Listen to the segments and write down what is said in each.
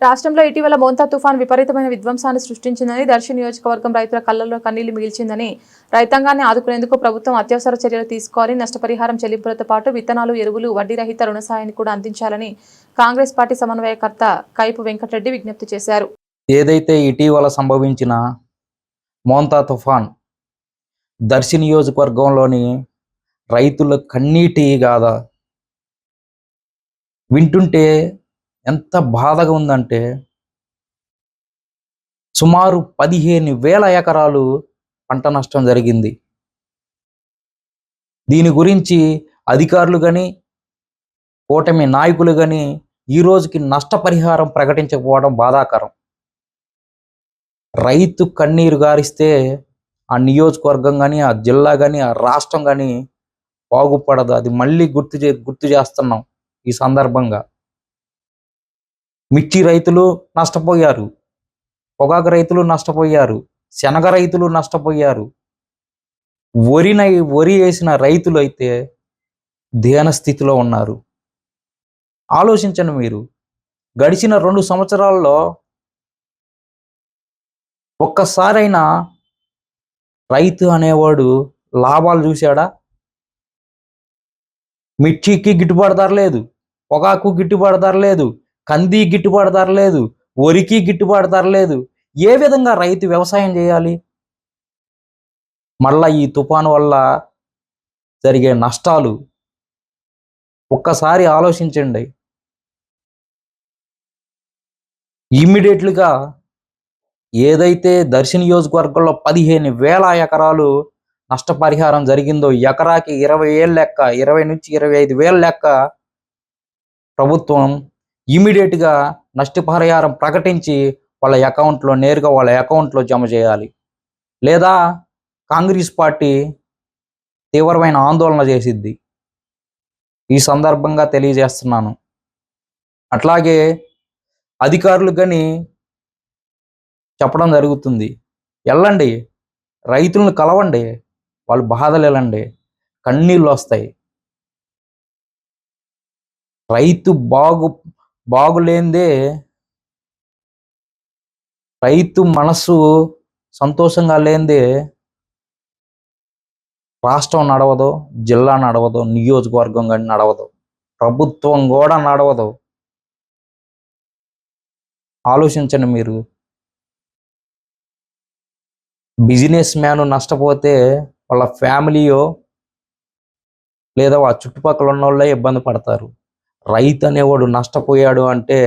రాష్ట్రంలో ఇటీవల మోంతా తుఫాన్ విపరీతమైన విధ్వంసాన్ని సృష్టించిందని దర్శి నియోజకవర్గం రైతుల కళ్ళల్లో కన్నీళ్ళు మిగిల్చిందని రైతాంగాన్ని ఆదుకునేందుకు ప్రభుత్వం అత్యవసర చర్యలు తీసుకోవాలి నష్టపరిహారం చెల్లింపులతో పాటు విత్తనాలు ఎరువులు వడ్డీ రహిత రుణ సాయాన్ని కూడా అందించాలని కాంగ్రెస్ పార్టీ సమన్వయకర్త కైపు వెంకటరెడ్డి విజ్ఞప్తి చేశారు. ఏదైతే ఇటీవల సంభవించిన మోంతా తుఫాన్ దర్శి నియోజకవర్గంలోని రైతుల కన్నీటి గాథ వింటుంటే ఎంత బాధగా ఉందంటే సుమారు పదిహేను వేల ఎకరాలు పంట నష్టం జరిగింది. దీని గురించి అధికారులు కానీ కూటమి నాయకులు కానీ ఈ రోజుకి నష్టపరిహారం ప్రకటించకపోవడం బాధాకరం. రైతు కన్నీరు గారిస్తే ఆ నియోజకవర్గం కానీ ఆ జిల్లా కానీ ఆ రాష్ట్రం కానీ బాగుపడదు. అది మళ్ళీ గుర్తు చే గుర్తు చేస్తున్నాం ఈ సందర్భంగా. మిర్చి రైతులు నష్టపోయారు. పొగాకు రైతులు నష్టపోయారు. శనగ రైతులు నష్టపోయారు. వరిన వరి వేసిన రైతులు అయితే ధ్యాన స్థితిలో ఉన్నారు. ఆలోచించండి మీరు. గడిచిన రెండు సంవత్సరాల్లో ఒక్కసారైనా రైతు అనేవాడు లాభాలు చూశాడా? మిర్చికి గిట్టుబాటు ధర లేదు. పొగాకు గిట్టుబాటు ధర లేదు. కంది గిట్టుబాటు ధర లేదు వరికి గిట్టుబాటు ధర లేదు. ఏ విధంగా రైతు వ్యవసాయం చేయాలి? మళ్ళా ఈ తుఫాను వల్ల జరిగే నష్టాలు ఒక్కసారి ఆలోచించండి. ఇమ్మీడియట్లుగా ఏదైతే దర్శి నియోజకవర్గంలో పదిహేను వేల ఎకరాలు నష్టపరిహారం జరిగిందో ఎకరాకి ఇరవై ఏళ్ళ లెక్క ఇరవై నుంచి ఇరవై ఐదు వేల లెక్క ప్రభుత్వం ఇమీడియట్గా నష్టపరిహారం ప్రకటించి వాళ్ళ అకౌంట్లో నేరుగా వాళ్ళ అకౌంట్లో జమ చేయాలి. లేదా కాంగ్రెస్ పార్టీ తీవ్రమైన ఆందోళన చేసిద్ది. ఈ సందర్భంగా తెలియజేస్తున్నాను. అట్లాగే అధికారులు కానీ చెప్పడం జరుగుతుంది. వెళ్ళండి రైతులను కలవండి వాళ్ళు బాధలు వెళ్ళండి కన్నీళ్ళు వస్తాయి. రైతు బాగు బాగులేందే. రైతు మనసు సంతోషంగా లేనిదే రాష్ట్రం నడవదు జిల్లా నడవదు నియోజకవర్గం కానీ నడవదు. ప్రభుత్వం కూడా నడవదు. ఆలోచించండి మీరు. బిజినెస్ మ్యాన్ నష్టపోతే వాళ్ళ ఫ్యామిలీయో లేదా వాళ్ళ చుట్టుపక్కల ఉన్న వాళ్ళే ఇబ్బంది పడతారు. రైతు అనేవాడు నష్టపోయాడు అంటే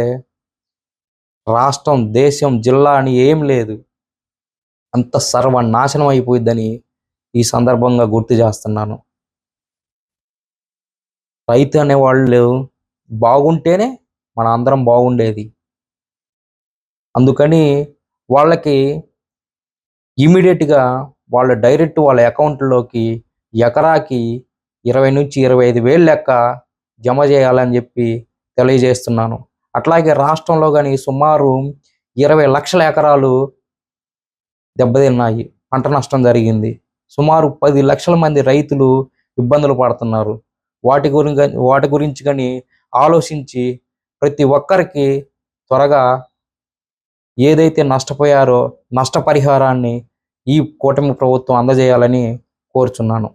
రాష్ట్రం దేశం జిల్లా అని ఏం లేదు. అంత సర్వనాశనం అయిపోయిద్దని ఈ సందర్భంగా గుర్తు చేస్తున్నాను. రైతు అనేవాళ్ళు బాగుంటేనే మన అందరం బాగుండేది. అందుకని వాళ్ళకి ఇమీడియట్గా వాళ్ళ డైరెక్ట్ వాళ్ళ అకౌంట్లోకి ఎకరాకి ఇరవై నుంచి ఇరవై ఐదు వేలు లెక్క జమ చేయాలని చెప్పి తెలియజేస్తున్నాను. అట్లాగే రాష్ట్రంలో కానీ సుమారు ఇరవై లక్షల ఎకరాలు దెబ్బతిన్నాయి. పంట నష్టం జరిగింది. సుమారు పది లక్షల మంది రైతులు ఇబ్బందులు పడుతున్నారు. వాటి గురించి వాటి గురించి కానీ ఆలోచించి ప్రతి ఒక్కరికి త్వరగా ఏదైతే నష్టపోయారో నష్టపరిహారాన్ని ఈ కూటమి ప్రభుత్వం అందజేయాలని కోరుచున్నాను.